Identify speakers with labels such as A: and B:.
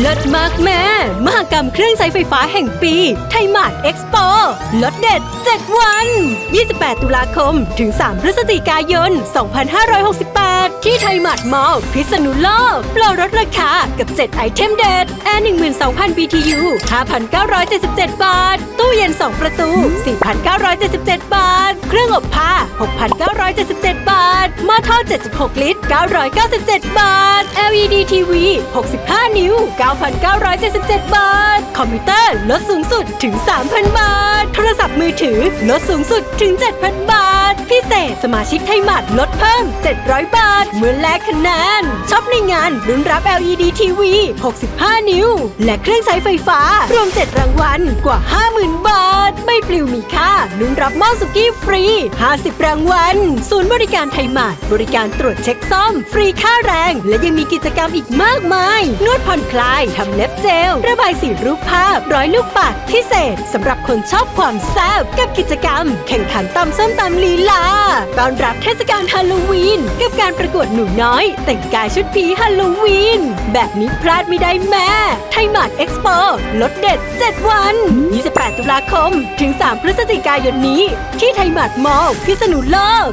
A: เลิศมากแม่ มหกรรมเครื่องใช้ไฟฟ้าแห่งปี ไทยมาร์ทเอ็กซ์โปลดเด็ด 7 วัน 28 ตุลาคม ถึง 3 พฤศจิกายน 2568 ที่ไทยมาร์ทมอลล์พิษณุโลกโปรลดราคากับ 7 ไอเทมเด็ด แอร์ 12,000 BTU 5,977 บาท ตู้เย็น 2 ประตู 4,977 บาท เครื่องอบผ้า 6,977 บาทหม้อ76 ลิตร 997 บาท LED TV 65 นิ้ว 9,977 บาท คอมพิวเตอร์ลดสูงสุดถึง 3,000 บาท โทรศัพท์มือถือลดสูงสุดถึง 7,000 บาท พิเศษสมาชิกไทยหมัดลดเพิ่ม 700 บาท เมื่อแลกคะแนนช็อปในงานลุ้นรับ LED TV 65 นิ้ว และเครื่องใช้ไฟฟ้ารวม 7 รางวัลกว่า 50,000 บาท ลิวมีค่าลุ้นรับหม้อสุกี้ฟรี 50 รางวัล ศูนย์บริการไทยมาดบริการตรวจเช็คซ่อม ฟรีค่าแรง และยังมีกิจกรรมอีกมากมาย นวดผ่อนคลาย ทำเล็บเจล ระบายสีรูปภาพ ร้อยลูกปัดพิเศษสำหรับคนชอบความแซ่บกับกิจกรรม แข่งขันตำส้มตำลีลาต้อนรับเทศกาลฮาโลวีนกับการประกวดหนูน้อย แต่งกายชุดผีฮาโลวีนแบบนี้พลาดไม่ได้แม่ไทยมาร์ทเอ็กซ์โปลดเด็ด 7 วัน ตุลาคม ถึง 3 พฤศจิกายนนี้ ที่ไทยมาร์ทมอลล์พิษณุโลก